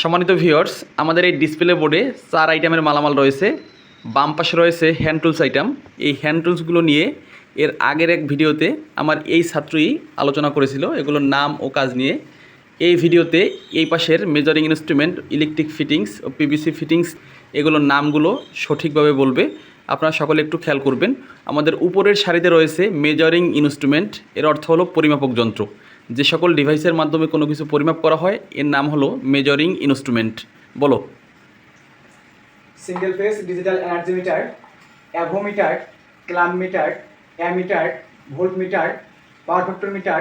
সম্মানিত ভিউয়ার্স আমাদের এই ডিসপ্লে বোর্ডে চার আইটেমের মালামাল রয়েছে। বাম পাশে রয়েছে হ্যান্ড টুলস আইটেম এই হ্যান্ড টুলসগুলো নিয়ে এর আগের এক ভিডিওতে আমার এই ছাত্রই আলোচনা করেছিল, এগুলোর নাম ও কাজ নিয়ে। এই ভিডিওতে এই পাশের মেজারিং ইনস্ট্রুমেন্ট ইলেকট্রিক ফিটিংস ও পিভিসি ফিটিংস এগুলোর নামগুলো সঠিকভাবে বলবে। আপনারা সকলে একটু খেয়াল করবেন। আমাদের উপরের সারিতে রয়েছে মেজারিং ইনস্ট্রুমেন্ট এর অর্থ হলো পরিমাপক যন্ত্র। যে সকল ডিভাইসের মাধ্যমে কোনো কিছু পরিমাপ করা হয়, এর নাম হলো মেজরিং ইনস্ট্রুমেন্ট বলো। Single phase digital energy meter avometer clamp meter ammeter volt meter power factor meter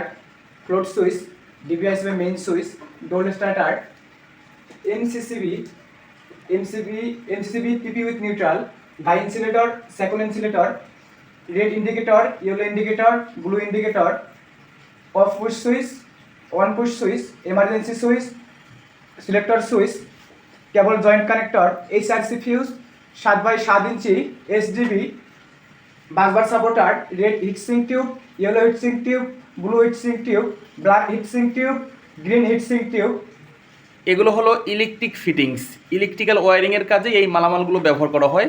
float switch DVS বা main switch DOL starter NCCB NCB NCB PP with neutral by insulator second insulator red indicator yellow indicator blue indicator off push switch one push switch emergency switch selector switch cable joint connector HRC fuse সাত by সাত ইঞ্চি SDB busbar supporter red heatsink tube yellow heatsink tube blue heatsink tube black heatsink tube green heatsink tube এগুলো হলো electric fittings electrical ওয়ারিংয়ের কাজে এই মালামালগুলো ব্যবহার করা হয়।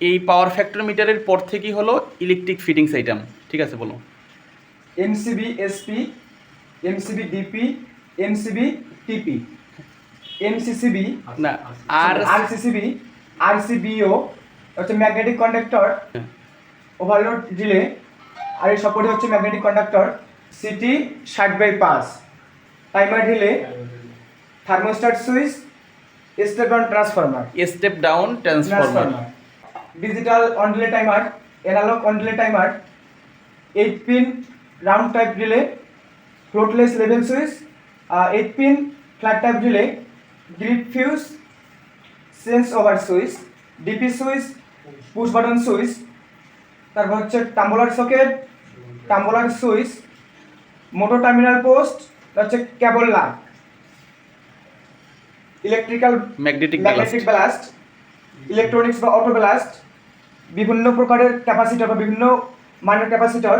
এই পাওয়ার ফ্যাক্টর মিটারের পর থেকেই হলো ইলেকট্রিক ফিটিংস আইটেম ঠিক আছে বলো MCB SP MCB DP MCB TP MCCB না আর আরসিসিবি আরসিবিও হচ্ছে ম্যাগনেটিক কন্ডাক্টর ওভারলোড রিলে আর এই সপোর্টে হচ্ছে ম্যাগনেটিক কন্ডাক্টর সিটি ষাট বাই পাঁচ timer relay thermostat switch step down transformer step down transformer digital on delay timer analog on delay timer eight pin round type relay floatless level switch eight pin flat type relay grid fuse sense over switch DP switch push button switch তারপর হচ্ছে tumbler socket tumbler switch motor terminal post হচ্ছে cable lug electrical magnetic magnetic ballast electronics বা auto blast বিভিন্ন প্রকারের capacitor বা বিভিন্ন মানের capacitor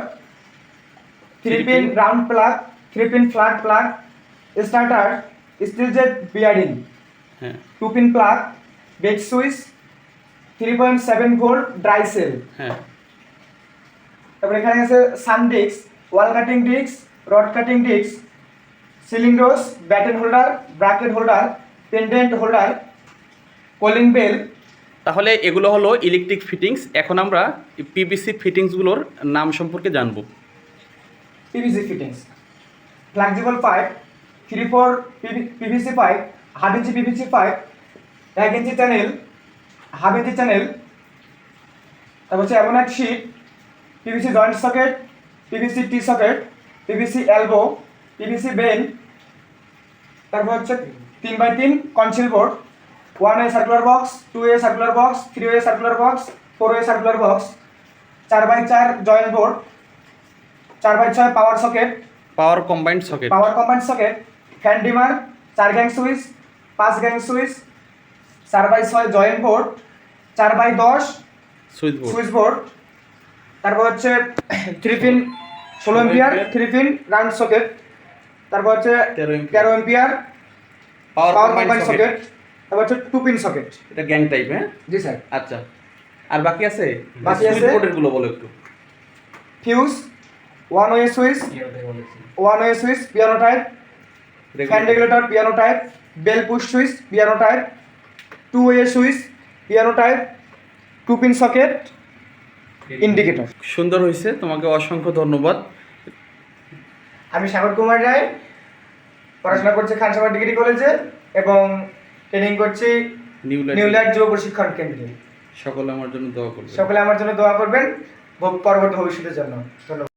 three pin pin. Round plug three pin flat plug starter steel jet bearing হ্যাঁ two pin plug bed switch three point seven volt dry cell হ্যাঁ তারপরে এখানে আছে sun disc wall cutting disc rod cutting disc ceiling rose batten holder bracket holder pendant holder calling bell তাহলে এগুলো হলো electric fittings এখন আমরা PVC ফিটিংসগুলোর নাম সম্পর্কে জানব। PVC fittings flexible pipe three four PVC pipe half ইঞ্চি পিভিসি পাইপ এক ইঞ্চি চ্যানেল হাফ ইঞ্চি চ্যানেল তারপর হচ্ছে ammonite sheet PVC joint socket PVC T socket PVC elbow PVC bend তারপর হচ্ছে তিন বাই তিন concealed board one way circular box two way circular box three way circular box four way circular box চার by চার joint board চার by ছয় power socket power combined socket power combined socket fan dimmer চার gang switch পাঁচ gang switch চার by ছয় joint board চার by দশ সুইচ বোর্ড সুইচ বোর্ড তারপর হচ্ছে থ্রি পিন ষোলো ampere three pin round socket তারপর হচ্ছে 13 ampere। তেরো এম্পিয়ার পাওয়ার কম্বাইন্ড সকেট তারপর হচ্ছে টু পিন সকেট এটা গ্যাং টাইপ হ্যাঁ? জি স্যার। আচ্ছা। আর বাকি আছে? বাকি আছে। বোর্ডেরগুলো বলো একটু। Fuse one way switch one way switch piano type fan regulator piano type bell push switch piano type two way switch piano type two pin socket indicator সুন্দর হয়েছে তোমাকে অসংখ্য ধন্যবাদ। আমি সাগর কুমার রায় পড়াশোনা করছি খানসামা ডিগ্রি কলেজে এবং ট্রেনিং করছি নিউ নিউ লাইট যুব প্রশিক্ষণ কেন্দ্রে। সকলে আমার জন্য দোয়া করবে সকলে আমার জন্য দোয়া করবেন। পরবর্তী ভবিষ্যতের জন্য। ধন্যবাদ।